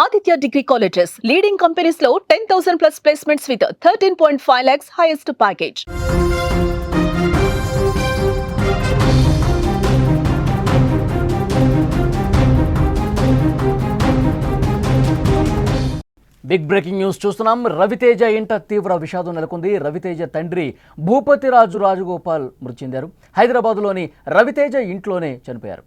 Aditya degree colleges leading కంపెనీస్లో ten thousand plus placements with thirteen point five lakhs highest package big breaking news చూస్తున్నాం. రవితేజ ఇంట తీవ్ర విషాదం నెలకొంది. రవితేజ తండ్రి భూపతి రాజు రాజగోపాల్ మృతి చెందారు హైదరాబాద్లోని రవితేజ ఇంట్లోనే చనిపోయారు.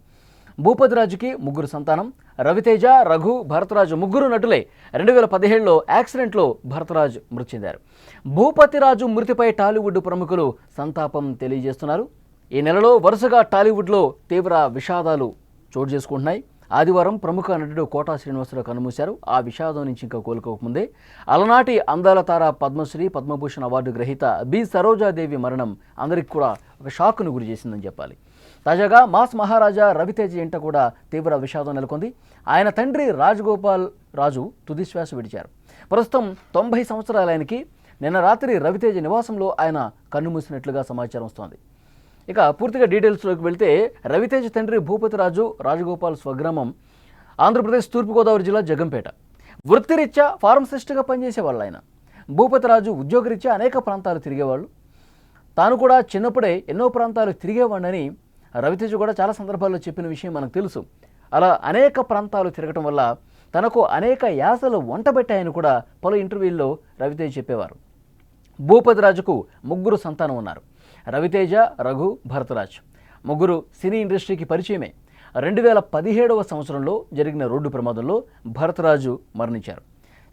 భూపతి రాజుకి ముగ్గురు సంతానం. రవితేజ రఘు భరతరాజు ముగ్గురు నటులే రెండు వేల పదిహేడులో యాక్సిడెంట్లో భరతరాజు మృతి చెందారు. భూపతి రాజు మృతిపై టాలీవుడ్ ప్రముఖులు సంతాపం తెలియజేస్తున్నారు. ఈ నెలలో వరుసగా టాలీవుడ్లో తీవ్ర విషాదాలు చోటు చేసుకుంటున్నాయి. ఆదివారం ప్రముఖ నటుడు కోటా శ్రీనివాసరావు కన్నుమూశారు. ఆ విషాదం నుంచి ఇంకా కోలుకోకముందే అలనాటి అందాల తార పద్మశ్రీ పద్మభూషణ్ అవార్డు గ్రహీత బి. సరోజాదేవి మరణం అందరికి కూడా ఒక షాక్ను గురి చేసిందని చెప్పాలి. తాజాగా మాస్ మహారాజా రవితేజ ఇంట కూడా తీవ్ర విషాదం నెలకొంది. ఆయన తండ్రి రాజగోపాల్ రాజు తుదిశ్వాస విడిచారు. ప్రస్తుతం తొంభై సంవత్సరాల ఆయనకి నిన్న రాత్రి రవితేజ నివాసంలో ఆయన కన్నుమూసినట్లుగా సమాచారం వస్తోంది. ఇక పూర్తిగా డీటెయిల్స్లోకి వెళ్తే రవితేజ తండ్రి భూపతిరాజు రాజగోపాల్ స్వగ్రామం ఆంధ్రప్రదేశ్ తూర్పుగోదావరి జిల్లా జగంపేట. వృత్తిరీత్యా ఫార్మసిస్ట్గా పనిచేసేవాళ్ళు ఆయన భూపతిరాజు ఉద్యోగరీత్యా అనేక ప్రాంతాలు తిరిగేవాళ్ళు. తాను కూడా చిన్నప్పుడే ఎన్నో ప్రాంతాలు తిరిగేవాడినని రవితేజ కూడా చాలా సందర్భాల్లో చెప్పిన విషయం మనకు తెలుసు. అలా అనేక ప్రాంతాలు తిరగటం వల్ల తనకు అనేక యాసలు వంటబెట్టాయని కూడా పలు ఇంటర్వ్యూల్లో రవితేజ చెప్పేవారు. భూపతిరాజుకు ముగ్గురు సంతానం ఉన్నారు. రవితేజ రఘు భరతరాజ్. ముగ్గురు సినీ ఇండస్ట్రీకి పరిచయమే. రెండు వేల పదిహేడవ సంవత్సరంలో జరిగిన రోడ్డు ప్రమాదంలో భరతరాజు మరణించారు.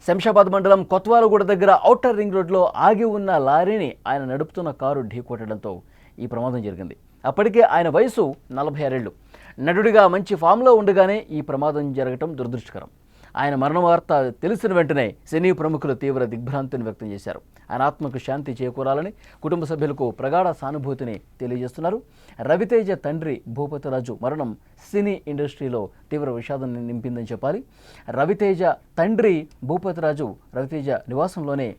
శంషాబాద్ మండలం కొత్వాలగూడ దగ్గర ఔటర్ రింగ్ రోడ్లో ఆగి ఉన్న లారీని ఆయన నడుపుతున్న కారు ఢీకొట్టడంతో ఈ ప్రమాదం జరిగింది. అప్పటికే ఆయన వయసు నలభై ఆరేళ్ళు. నటుడిగా మంచి ఫామ్లో ఉండగానే ఈ ప్రమాదం జరగటం దురదృష్టకరం. ఆయన మరణ వార్త తెలిసిన వెంటనే సినీ ప్రముఖులు తీవ్ర దిగ్భ్రాంతిని వ్యక్తం చేశారు. ఆయన ఆత్మకు శాంతి చేకూరాలని కుటుంబ సభ్యులకు ప్రగాఢ సానుభూతిని తెలియజేస్తున్నారు. రవితేజ తండ్రి భూపతిరాజు మరణం సినీ ఇండస్ట్రీలో తీవ్ర విషాదాన్ని నింపిందని చెప్పాలి. రవితేజ తండ్రి భూపతిరాజు రవితేజ నివాసంలోనే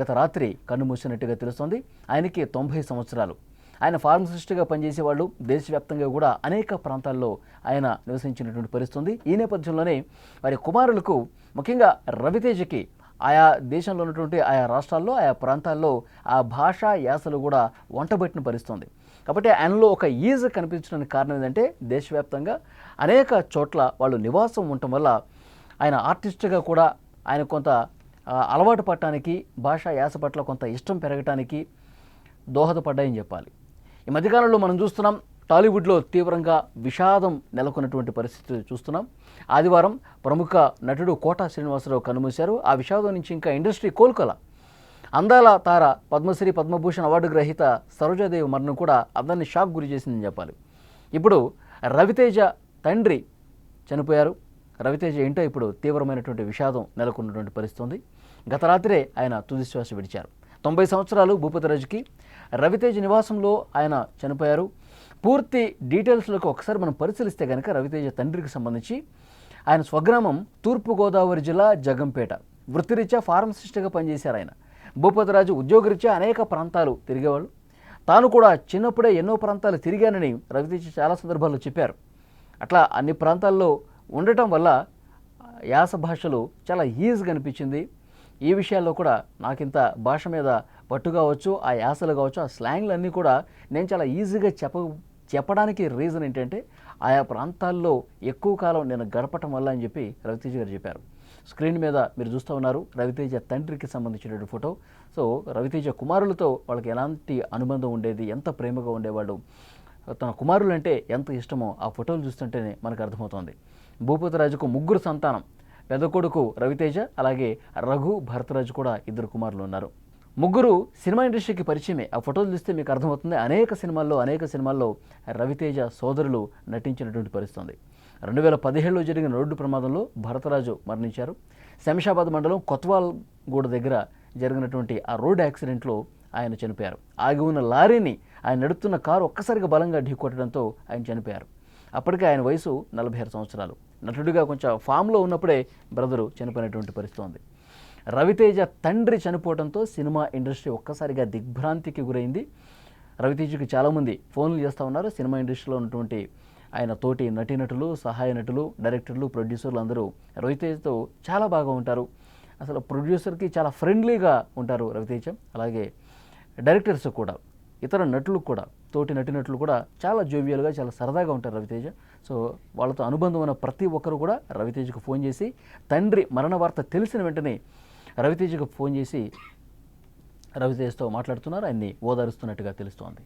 గత రాత్రి కన్నుమూసినట్టుగా తెలుస్తోంది. ఆయనకి తొంభై సంవత్సరాలు. ఆయన ఫార్మసిస్ట్గా పనిచేసేవాళ్ళు దేశవ్యాప్తంగా కూడా అనేక ప్రాంతాల్లో ఆయన నివసించినటువంటి పరిస్థితుంది. ఈ నేపథ్యంలోనే వారి కుమారులకు ముఖ్యంగా రవితేజకి ఆయా దేశంలో ఉన్నటువంటి ఆయా రాష్ట్రాల్లో ఆయా ప్రాంతాల్లో ఆ భాషా యాసలు కూడా వంటబెట్టిన పరిస్థితుంది. కాబట్టి ఆయనలో ఒక ఈజ్ కనిపించడానికి కారణం ఏంటంటే దేశవ్యాప్తంగా అనేక చోట్ల వాళ్ళు నివాసం ఉండటం వల్ల ఆయన ఆర్టిస్ట్గా కూడా ఆయన కొంత అలవాటు పడటానికి భాషా యాస పట్ల కొంత ఇష్టం పెరగటానికి దోహదపడ్డాయని చెప్పాలి. ఈ మధ్యకాలంలో మనం చూస్తున్నాం టాలీవుడ్లో తీవ్రంగా విషాదం నెలకొన్నటువంటి పరిస్థితి చూస్తున్నాం. ఆదివారం ప్రముఖ నటుడు కోటా శ్రీనివాసరావు కనుమూశారు. ఆ విషాదం నుంచి ఇంకా ఇండస్ట్రీ కోలుకోల. అందాల తార పద్మశ్రీ పద్మభూషణ్ అవార్డు గ్రహీత సరోజాదేవి మరణం కూడా అందరినీ షాక్ గురి చేసిందని చెప్పాలి. ఇప్పుడు రవితేజ తండ్రి చనిపోయారు. రవితేజ ఏంటో ఇప్పుడు తీవ్రమైనటువంటి విషాదం నెలకొన్నటువంటి పరిస్థితి ఉంది. గత రాత్రే ఆయన తుదిశ్వాస విడిచారు. తొంభై సంవత్సరాలు భూపతిరాజుకి రవితేజ నివాసంలో ఆయన చనిపోయారు. పూర్తి డీటెయిల్స్లోకి ఒకసారి మనం పరిశీలిస్తే కనుక రవితేజ తండ్రికి సంబంధించి ఆయన స్వగ్రామం తూర్పుగోదావరి జిల్లా జగంపేట. వృత్తిరీత్యా ఫార్మసిస్ట్గా పనిచేశారు ఆయన. భూపతిరాజు ఉద్యోగరీత్యా అనేక ప్రాంతాలు తిరిగేవాళ్ళు. తాను కూడా చిన్నప్పుడే ఎన్నో ప్రాంతాలు తిరిగానని రవితేజ చాలా సందర్భాల్లో చెప్పారు. అట్లా అన్ని ప్రాంతాల్లో ఉండటం వల్ల యాస భాషలు చాలా ఈజీగా అనిపించింది. ఈ విషయాల్లో కూడా నాకింత భాష మీద పట్టు కావచ్చు ఆ యాసలు కావచ్చు ఆ స్లాంగ్లు అన్నీ కూడా నేను చాలా ఈజీగా చెప్ప చెప్పడానికి రీజన్ ఏంటంటే ఆయా ప్రాంతాల్లో ఎక్కువ కాలం నేను గడపటం వల్ల అని చెప్పి రవితేజ గారు చెప్పారు. స్క్రీన్ మీద మీరు చూస్తూ ఉన్నారు రవితేజ తండ్రికి సంబంధించినటువంటి ఫోటో. సో రవితేజ కుమారులతో వాళ్ళకి ఎలాంటి అనుబంధం ఉండేది ఎంత ప్రేమగా ఉండేవాళ్ళు తన కుమారులు అంటే ఎంత ఇష్టమో ఆ ఫోటోలు చూస్తుంటేనే మనకు అర్థమవుతోంది. భూపతిరాజుకు ముగ్గురు సంతానం. పెద్ద కొడుకు రవితేజ అలాగే రఘు భరతరాజు కూడా ఇద్దరు కుమారులు ఉన్నారు. ముగ్గురు సినిమా ఇండస్ట్రీకి పరిచయమే. ఆ ఫోటోలు చూస్తే మీకు అర్థమవుతుంది అనేక సినిమాల్లో అనేక సినిమాల్లో రవితేజ సోదరులు నటించినటువంటి పరిస్థితుంది. రెండు వేల పదిహేడులో జరిగిన రోడ్డు ప్రమాదంలో భరతరాజు మరణించారు. శంషాబాద్ మండలం కొత్వాల్గూడ దగ్గర జరిగినటువంటి ఆ రోడ్డు యాక్సిడెంట్లో ఆయన చనిపోయారు. ఆగి ఉన్న లారీని ఆయన నడుపుతున్న కారు ఒక్కసారిగా బలంగా ఢీకొట్టడంతో ఆయన చనిపోయారు. అప్పటికే ఆయన వయసు నలభై ఆరు సంవత్సరాలు. నటుడిగా కొంచెం ఫామ్లో ఉన్నప్పుడే బ్రదరు చనిపోయినటువంటి పరిస్థితి ఉంది. రవితేజ తండ్రి చనిపోవడంతో సినిమా ఇండస్ట్రీ ఒక్కసారిగా దిగ్భ్రాంతికి గురైంది. రవితేజకి చాలామంది ఫోన్లు చేస్తూ ఉన్నారు. సినిమా ఇండస్ట్రీలో ఉన్నటువంటి ఆయన తోటి నటీనటులు సహాయ నటులు డైరెక్టర్లు ప్రొడ్యూసర్లు అందరూ రవితేజతో చాలా బాగా ఉంటారు. అసలు ప్రొడ్యూసర్కి చాలా ఫ్రెండ్లీగా ఉంటారు రవితేజ. అలాగే డైరెక్టర్స్ కూడా ఇతర నటులు కూడా తోటి నటినట్లు కూడా చాలా జోవియల్గా చాలా సరదాగా ఉంటారు రవితేజ. సో వాళ్ళతో అనుబంధం ఉన్న ప్రతి ఒక్కరు కూడా రవితేజకు ఫోన్ చేసి తండ్రి మరణ వార్త తెలిసిన వెంటనే రవితేజకు ఫోన్ చేసి రవితేజతో మాట్లాడుతున్నారు. ఆయన్ని ఓదారుస్తున్నట్టుగా తెలుస్తోంది.